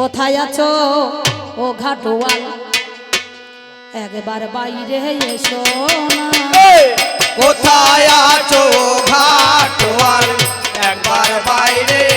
কোথায় আছো? ও ঘাটোয়াল একবার বাইরে এসো কোথায় আছো ঘাটোয়াল? একবার বাইরে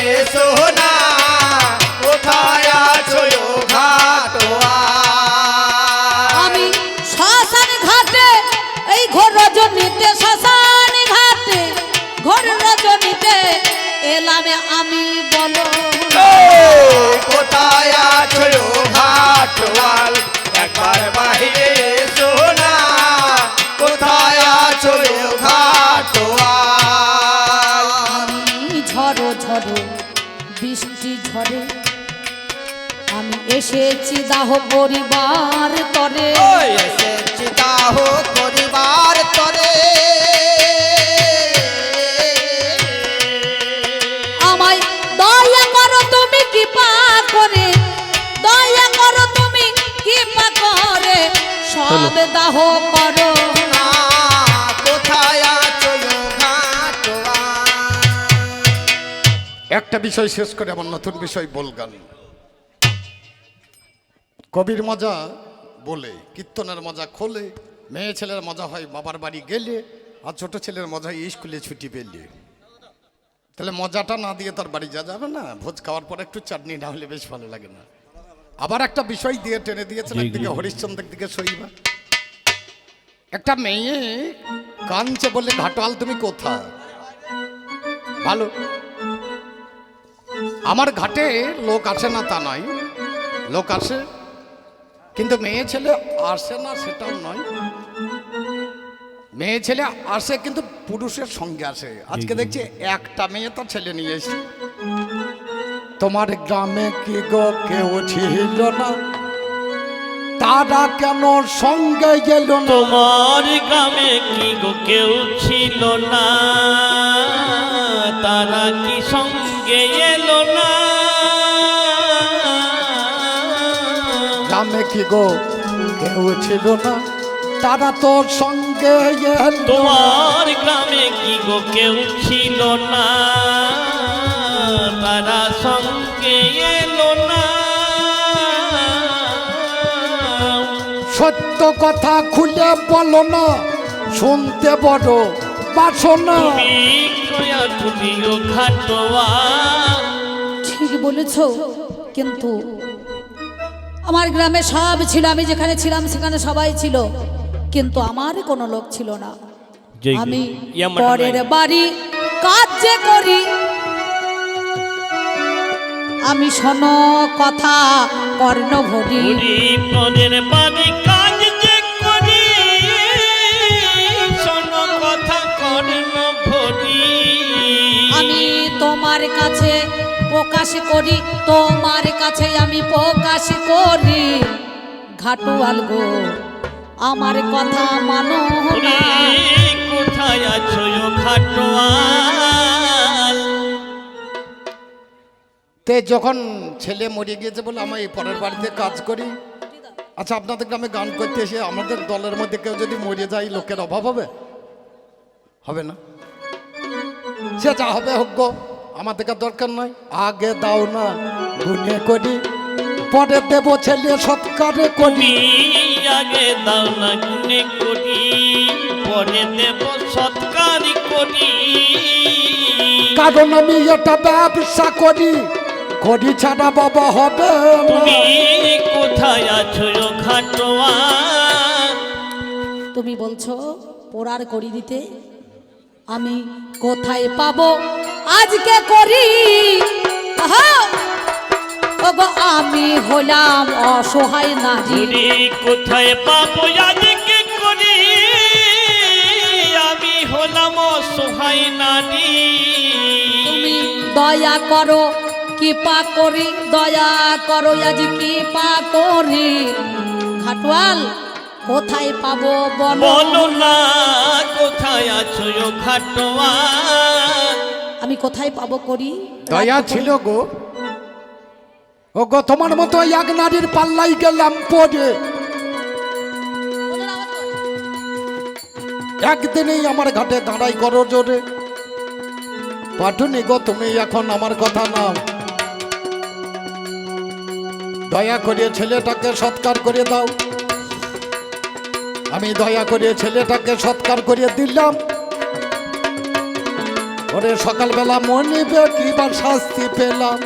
বৃষ্টি ঝরে আমি এসেছি দাহ পরিবার তরে। এসেছি দাহ পরিবার তরে। আমায় দয়া করো তুমি কৃপা করে। দয়া করো তুমি কৃপা করে। সব দাহ করো। একটা বিষয় শেষ করে আমার নতুন বিষয় বলগান কবির মজা বলে কীর্তনের মজা খোলে মেয়ে ছেলের মজা হয় বাবার বাড়ি গেলে আর ছোট ছেলের মজা হয় স্কুলে ছুটি পেলে। তাহলে মজাটা না দিয়ে তার বাড়ি যা যাবে না? ভোজ খাওয়ার পর একটু চাটনি না হলে বেশ ভালো লাগে না। আবার একটা বিষয় দিয়ে টেনে দিয়েছেন একদিকে হরিশ্চন্দ্রের দিকে শৈবা একটা মেয়ে কাঁদছে বলে ঘাটোয়াল তুমি কোথায়? ভালো। আমার ঘাটে লোক আসে না তা নয়। লোক আসে কিন্তু মেয়ে ছেলে আসে না সেটাও নয়। মেয়ে ছেলে আসে কিন্তু পুরুষের সঙ্গে আসে। আজকে দেখছি একটা মেয়ে তো ছেলে নিয়ে এসে তোমার গ্রামে কি গো কেউ ছিল না? তারা কেন সঙ্গে গেল তোমার গ্রামে কি গো কেউ ছিল না? তারা কি সঙ্গে এলো না। গ্রামে কি গো কেউ ছিল না? তারা তোর সঙ্গে। তোমার গ্রামে কি গো কেউ ছিল না? তারা সঙ্গে এলো না। সত্য কথা খুলে বলো না। শুনতে বড় বাসনা কয়া তুমিও খাটোয়া ঠিক বলেছ কিন্তু আমার গ্রামে সব ছিল আমি যেখানে ছিলাম সেখানে সবাই ছিল কিন্তু আমার কোনো লোক ছিল না। আমি পরের বাড়ি কাজ যে করি। আমি শোনো কথা কর্ণ ভরি পরের বাড়ি তোমার কাছে প্রকাশ করি তোমার কাছে আমি প্রকাশ করি। ঘাটুয়াল গো আমার কথা মানো কোথায় আছো ও খাটোয়াল তে যখন ছেলে মরে গিয়েছে বলে আমি এই পরের বাড়িতে কাজ করি আচ্ছা আপনাদের গ্রামে গান করতে এসে আমাদের দলের মধ্যে কেউ যদি মরে যায় লোকের অভাব হবে? হবে না? সে যা হবে হোক গো আমাদেরকে দরকার নয় আগে দাও না গুনে করি। পরে দেব ছেলে সৎকারে করি। আগে দাও না গুনে করি। পরে দেব সৎকার করি। কারণ আমি এটা ব্যবসা করি। করি ছাড়া বাবা হবে তুমি কোথায় আছো ও খাটোয়াল তুমি বলছো পোড়ার করি দিতে? আমি কোথায় পাবো? আজকে করি। আমি হলাম অসহায় নারী। কোথায় পাবো আজকে করি? আমি হলাম অসহায় নারী। তুমি দয়া করো কৃপা করি দয়া করো আজ কৃপা করি। খাটওয়াল কোথায় পাবো বলো। না কোথায় আছো ও খাটোয়াল আমি কোথায় পাবো করি? দয়া ছিল গো। ও গো তোমার মতো এক নারীর পাল্লাই গেলাম পড়ে একদিনেই আমার ঘাটে দাঁড়াই করো জোরে। পাঠুনি গো তুমি এখন আমার কথা নাও। দয়া করে ছেলেটাকে সৎকার করে দাও। আমি দয়া করে ছেলেটাকে সৎকার করে দিলাম। ওরে সকালবেলা মনিবে কিবার শাস্তি পেলাম।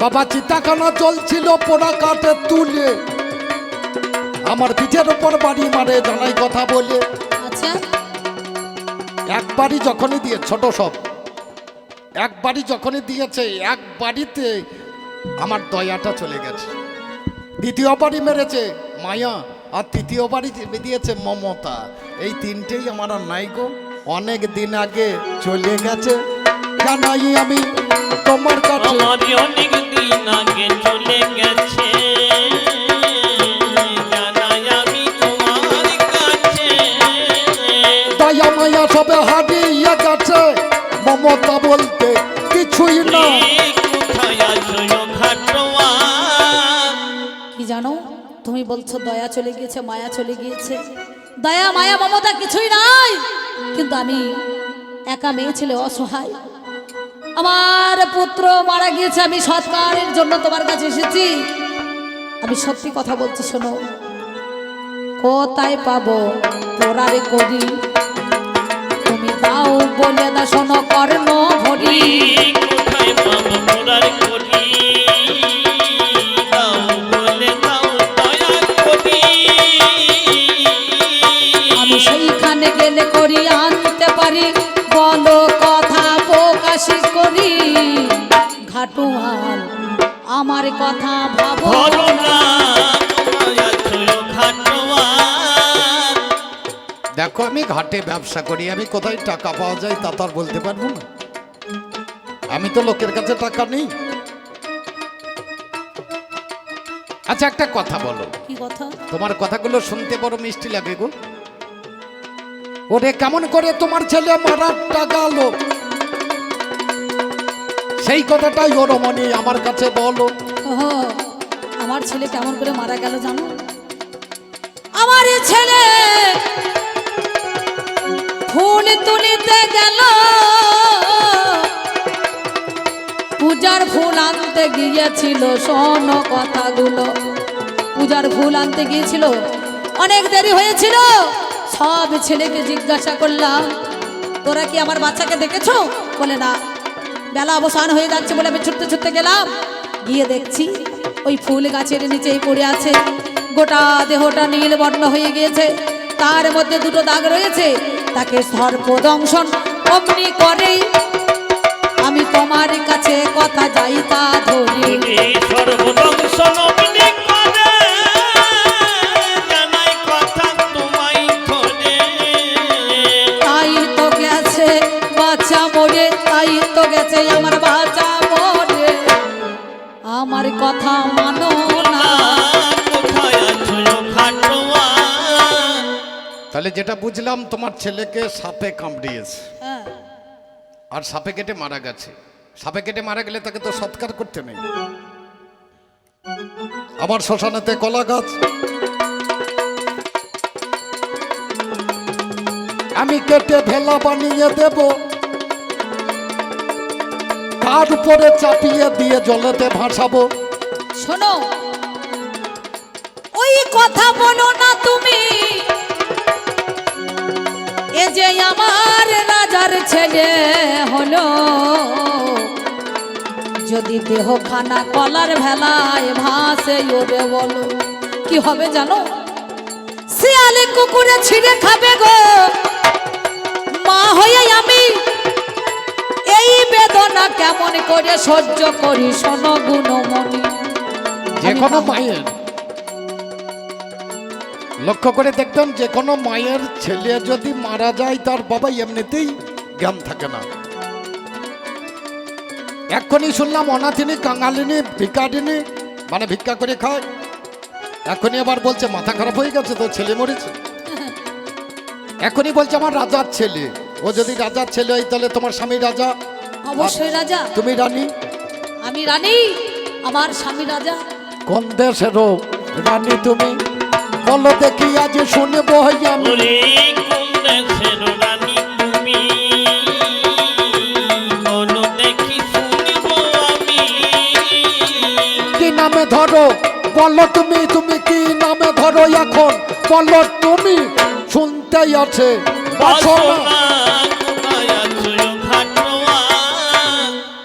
বাবা চিতাখানা চলছিল পোড়া কাঠে তুলে। আমার পিঠের উপর বাড়ি মারে জানাই কথা বলে। আচ্ছা। একবারই যখনই দিয়ে ছোট সব। এক বাড়ি যখনই দিয়েছে এক বাড়িতে আমার দয়াটা চলে গেছে। দ্বিতীয় বাড়ি মেরেছে মায়া আর তৃতীয় বাড়ি দিয়েছে মমতা। এই তিনটেই আমার আর নাই গো। অনেক দিন আগে চলে গেছে। জানাই আমি তোমার কাছে। আমারই অনেক দিন আগে চলে গেছে। জানাই আমি তোমার কাছে। দয়া মায়া সবে হারিয়ে গেছে। মমতা বলতে কিছুই না। কি জানো তুমি বলছো দয়া চলে গিয়েছে মায়া চলে গিয়েছে। দয়া মায়া মমতা কিছুই নাই। কিন্তু আমি একা মেয়ে ছেলে অসহায়। আমার পুত্র মারা গিয়েছে, আমি সৎকারের জন্য তোমার কাছে এসেছি। আমি সত্যি কথা বলছি, শোনো। কোথায় পাবো? তোরারে করি তুমি তাও বলে দা শোনো কর্ণ ভরি কোথায় পাবো? মোরার করি ঘাটুয়াল আমার কথা ভাবো। না। দেখো আমি ঘাটে ব্যবসা করি আমি কোথায় টাকা পাওয়া যায় তা তো আর বলতে পারব না। আমি তো লোকের কাছে টাকা নেই। আচ্ছা একটা কথা বলো। কি কথা? তোমার কথাগুলো শুনতে বড় মিষ্টি লাগে গো। ওরে কেমন করে তোমার ছেলে মারাটা গেল সেই কথাটাই ওর মনে আমার কাছে বলো। আমার ছেলে কেমন করে মারা গেল জানো? আমার ছেলে ফুল তুলিতে গেল। পূজার ফুল আনতে গিয়েছিল, শোন কথাগুলো। পূজার ফুল আনতে গিয়েছিল, অনেক দেরি হয়েছিল। সব ছেলেকে জিজ্ঞাসা করলাম, তোরা কি আমার বাচ্চাকে দেখেছ? বলে, না। বেলা অবসান হয়ে যাচ্ছে বলে আমি ছুটতে ছুটতে গেলাম। গিয়ে দেখছি ওই ফুল গাছের নিচেই পড়ে আছে। গোটা দেহটা নীল বর্ণ হয়ে গিয়েছে। তার মধ্যে দুটো দাগ রয়েছে। তাকে সর্পদংশন অমনি করেই। আমি তোমার কাছে কথা যাই তা ধরি। তুমি সর্বদংশ গেছে আমার বাচ্চা মরে আমার কথা মানো না। তাহলে যেটা বুঝলাম তোমার ছেলেকে সাপে কামড়িয়েছে। হ্যাঁ। আর সাপে কেটে মারা গেছে। সাপে কেটে মারা গেলে তাকে তো সৎকার করতে নেই। আমার শ্মশানেতে কলা গাছ। আমি কেটে ভেলা বানিয়ে দেব। তার উপরে চাপিয়ে দিয়ে জলেতে ভাসাবো। শোনো, ওই কথা বলো না তুমি। এ যে আমার রাজার ছেলে হলো, যদি দেহ খানা কলার ভেলায় ভাসে ওরে বলো, কি হবে জানো? শিয়ালে কুকুরে ছিঁড়ে খাবে গো। মা হয়ে আমি এই বেদনা কেমন করে সহ্য করি শোনো গুণমণি। যে কোনো মায়ের লক্ষ্য করে দেখতাম যে কোনো মায়ের ছেলে যদি মারা যায় তার বাবা এমনিতেই জ্ঞান থাকে না। এক্ষুনি শুনলাম অনাথিনী কাঙালিনী ভিকারিনী মানে ভিক্ষা করে খায়। এখনই আবার বলছে মাথা খারাপ হয়ে গেছে তো ছেলে মরেছে। এখনই বলছে আমার রাজার ছেলে। ও যদি রাজার ছেলে হয় তাহলে তোমার স্বামী রাজা? অবশ্যই রাজা। তুমি রানী? আমি রানী আমার স্বামী রাজা। কোন দেশেরও রানী তুমি? বলো দেখি আজ শুনব আমি। কোন দেশের রানী তুমি? বলো দেখি শুনব আমি। কি নামে ধরো? বলো তুমি তুমি কি নামে ধরো এখন? বলো তুমি শুনতেই আছে।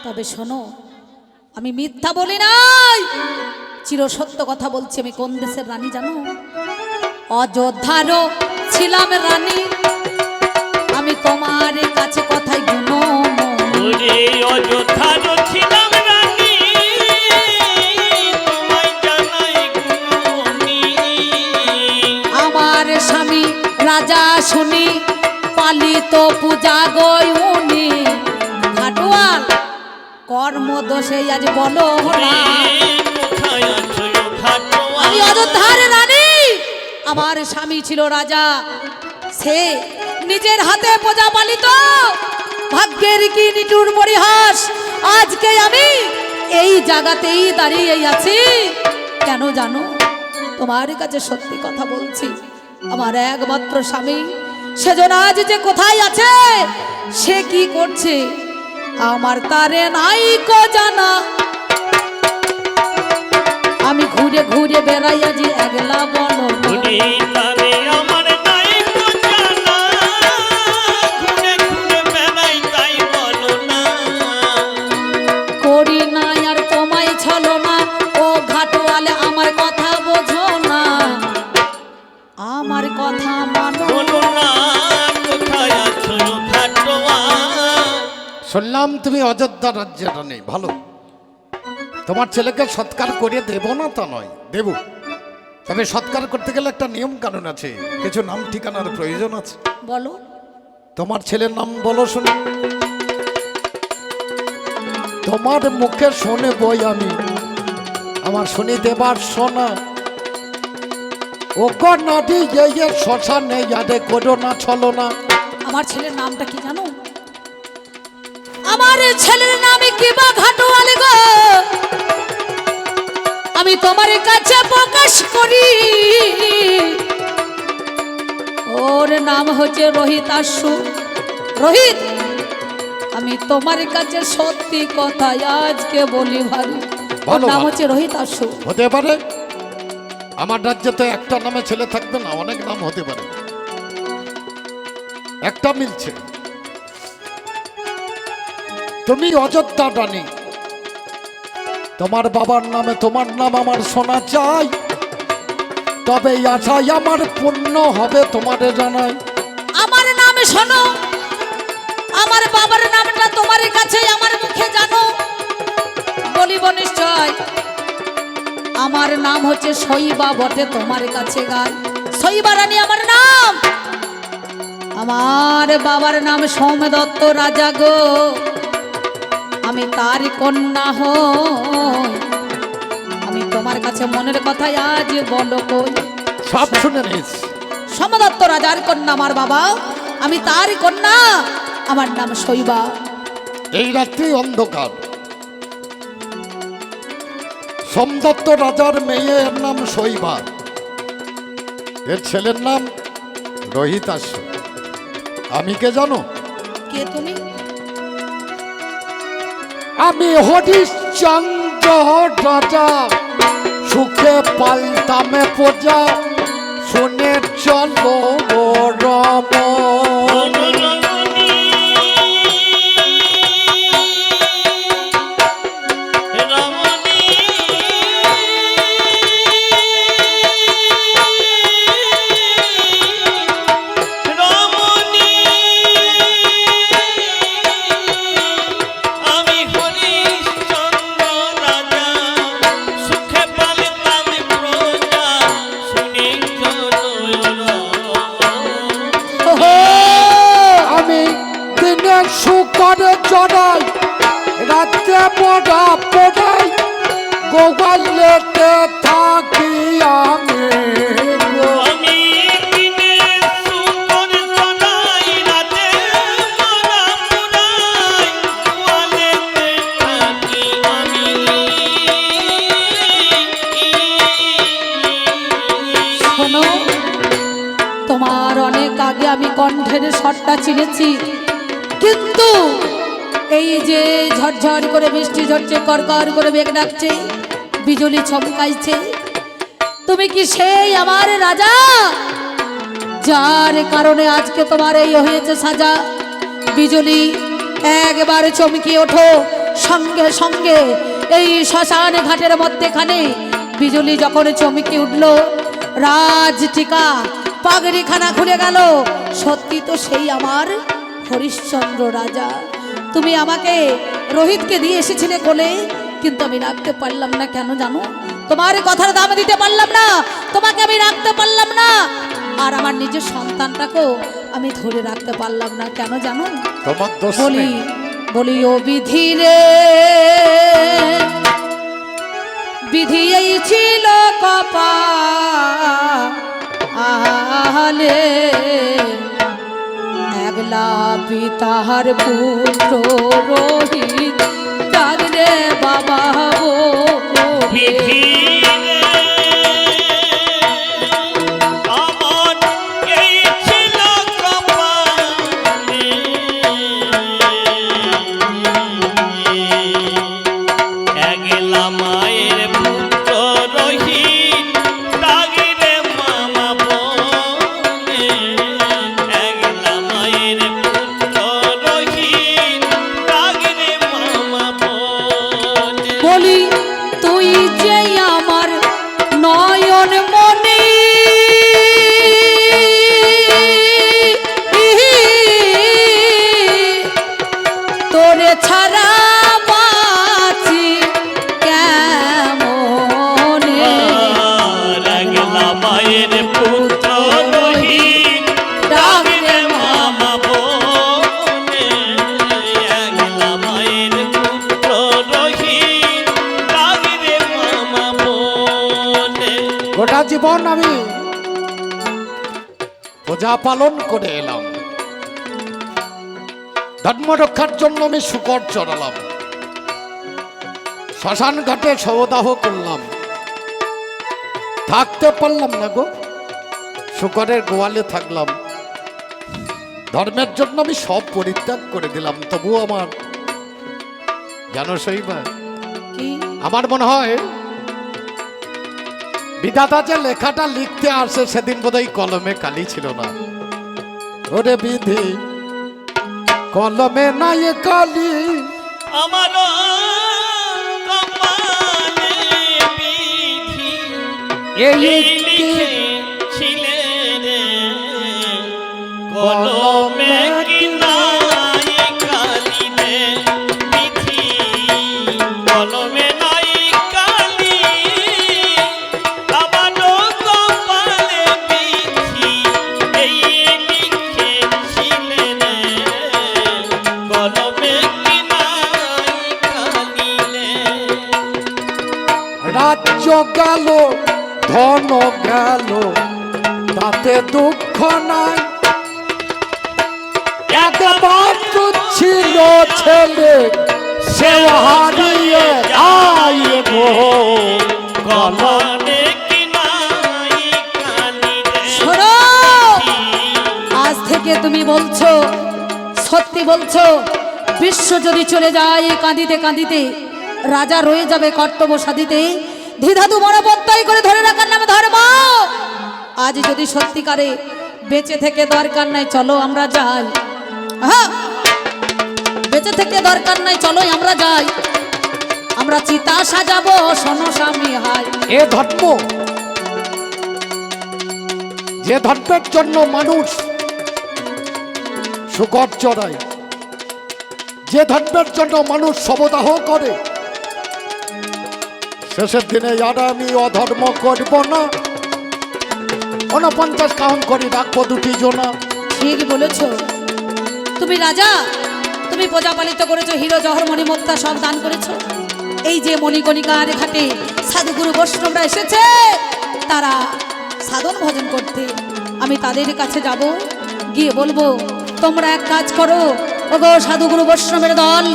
তবে শোনো আমি মিথ্যা বলি নাই। চির সত্য কথা বলছি আমি কোন দেশের রানী জানো? অযোধ্যারও ছিলাম রানী। আমি তোমার কাছে কথাই গুনো ওরে অযোধ্যার রাজা শুনি, পালিত পূজা গই উনি। ঘাটোয়াল কর্ম দোষে আজ বলো আমি অযোধ্যার রানী, আমার স্বামী ছিল রাজা। সে নিজের হাতে প্রজা পালিত। ভাগ্যের কি নিটুর পরিহাস, আজকে আমি এই জায়গাতেই দাঁড়িয়ে আছি। কেন জানো? তোমার কাছে সত্যি কথা বলছি। আমার একমাত্র স্বামী। সেজন আজ যে কোথায় আছে, সে কি করছে? আমার তারে নাই জানা। আমি ঘুরে ঘুরে বেড়াই আজি একলা ওরে তারে আমার আমার কথা মানো। না কোথায় আছো ঘাটওয়াল শুনলাম তুমি অযোধ্যা রাজ্যের নেই ভালো। তোমার ছেলেকে সৎকার করে দেব না তা নয় দেব। তবে সৎকার করতে গেলে একটা নিয়ম কানুন আছে কিছু নাম ঠিকানার প্রয়োজন আছে। বলো। তোমার ছেলের নাম বলো শুনি। তোমার মুখে শোনে বই আমি আমার শুনি দেবার শোনা ও নাডি ইয়ে শ্মশানে ইয়াদে করো না ছলো না আমার ছেলের নামটা কি জানো? আমার ছেলের নামে কি বা ঘাটোয়ালে গো? আমি তোমার কাছে প্রকাশ করি। ওর নাম হচ্ছে রোহিত আশু। রোহিত আমি তোমার কাছে সত্যি কথা আজকে বলি ভারি ওর নাম হচ্ছে রোহিত আশু। হতে পারে। আমার রাজ্যে তো একটা নামে ছেলে থাকবে না, অনেক নাম হতে পারে। একটা মিলছে। তুমি অযোধ্যা রানী। তোমার বাবার নামে তোমার নাম আমার শোনা চাই তবে আশাই আমার পূর্ণ হবে তোমারে জানাই। আমার নামে শোনো। আমার বাবার নামটা তোমার কাছে আমার মুখে জানো। বলিব নিশ্চয়। আমার নাম হচ্ছে শৈবা বটে তোমার কাছে গান। শৈবা রানী আমার নাম! আমার বাবার নাম সৌম দত্ত রাজা গো। আমি তার কন্যা হই। আমি তোমার কাছে মনের কথাই আজ বলো কই। সব শুনে নিয়েছি সমদত্ত রাজার কন্যা আমার বাবা। আমি তারই কন্যা আমার নাম শৈবা। এই রাত্রি অন্ধকার। সোমদত্ত রাজার মেয়ের নাম শৈবা এর ছেলের নাম রোহিতাস আমি কে জানো? কে তুমি? আমি হরিশ্চন্দ্র রাজা। সুখে পাল্টামে প্রজা। শুনে চলো রম তোমার অনেক আগে আমি কণ্ঠের স্বরটা চিনেছি। কিন্তু এই যে ঝরঝর করে বৃষ্টি ঝরছে, করকর করে বেগ ডাকছে, বিজলি চমকাইছে তুমি কি সেই আমার রাজা? যার কারণে আজকে তোমার এই হয়েছে সাজা। বিজলি, একবার চমকে ওঠো সঙ্গে সঙ্গে এই শ্মশান ঘাটের মধ্যেখানে। বিজলি যখন চমকে উঠল, রাজ টিকা পাগড়িখানা খুলে গেল। সত্যি তো সেই আমার হরিশ্চন্দ্র রাজা। তুমি আমাকে রোহিতকে দিয়ে এসেছিলে কোলে কিন্তু আমি রাখতে পারলাম না কেন জানো? তোমার কথার দাম দিতে পারলাম না তোমাকে আমি রাখতে পারলাম না। আর আমার নিজের সন্তানটাকেও আমি ধরে রাখতে পারলাম না কেন জানো? বলি বলি ও বিধি রে। বিধি এই ছিল কপালে একলা পিতার পুত্র রোহিত। ডাকরে বাবা প্রজা পালন করে এলাম। ধর্ম রক্ষার জন্য আমি শুকর চড়ালাম। শ্মশান ঘাটে সবদাহ করলাম। থাকতে পারলাম না গো শুকরের গোয়ালে থাকলাম। ধর্মের জন্য আমি সব পরিত্যাগ করে দিলাম তবুও আমার জানো সইবা আমার মনে হয় বিধাতা যে লেখাটা লিখতে আসে সেদিন বোধহয় কলমে কালি ছিল না। ওরে বিধি কলমে নাই কালি। আমার এই রে কলমে দুঃখ নাই। একমাত্র ছিল ছেলে সে হারিয়ে যায় আজ থেকে তুমি বলছো সত্যি বলছো বিশ্ব যদি চলে যায় কাঁদিতে কাঁদিতে রাজা রয়ে যাবে কর্তব্য সাধিতে। দ্বিধাতু মনোবত্তই করে ধরে রাখার নামে ধর্ম। আজ যদি সত্যিকারে বেঁচে থেকে দরকার নাই, চলো আমরা যাই। হ্যাঁ বেঁচে থেকে দরকার নাই, চলো আমরা যাই। আমরা চিতা সাজাবো, শোনো স্বামী, হাই। এ ধর্ম, যে ধর্মের জন্য মানুষ শুকর চড়ায়, যে ধর্মের জন্য মানুষ শবদাহ করে, শেষের দিনে আর আমি অধর্ম করব না। উনপঞ্চাশ কাউন্ট করে রাখব দুটি জনা ঠিক বলেছ। তুমি রাজা, তুমি প্রজা পালিত করেছ, হিরো জহর মণিমত্তা সব দান করেছ। এই যে মণিকণিকার ঘাটে সাধুগুরু বৈষ্ণবরা এসেছে, তারা সাধন ভজন করতে। আমি তাদের কাছে যাব, গিয়ে বলব, তোমরা এক কাজ করো। ওগো সাধুগুরু বৈষ্ণবের দল,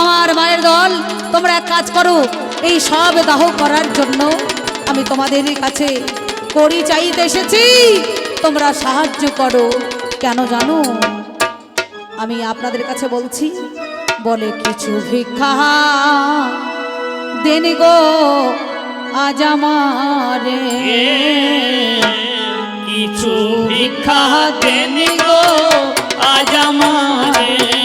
আমার মায়ের দল, তোমরা এক কাজ করো। এই সব দাহ করার জন্য আমি তোমাদের কাছে করি চাইতে এসেছি। তোমরা সাহায্য করো। কেন জানো? আমি আপনাদের কাছে বলছি, বলে কিছু ভিক্ষা। দেন গো, আজ আমারে। কিছু ভিক্ষা দেনি গো, আজ আমারে।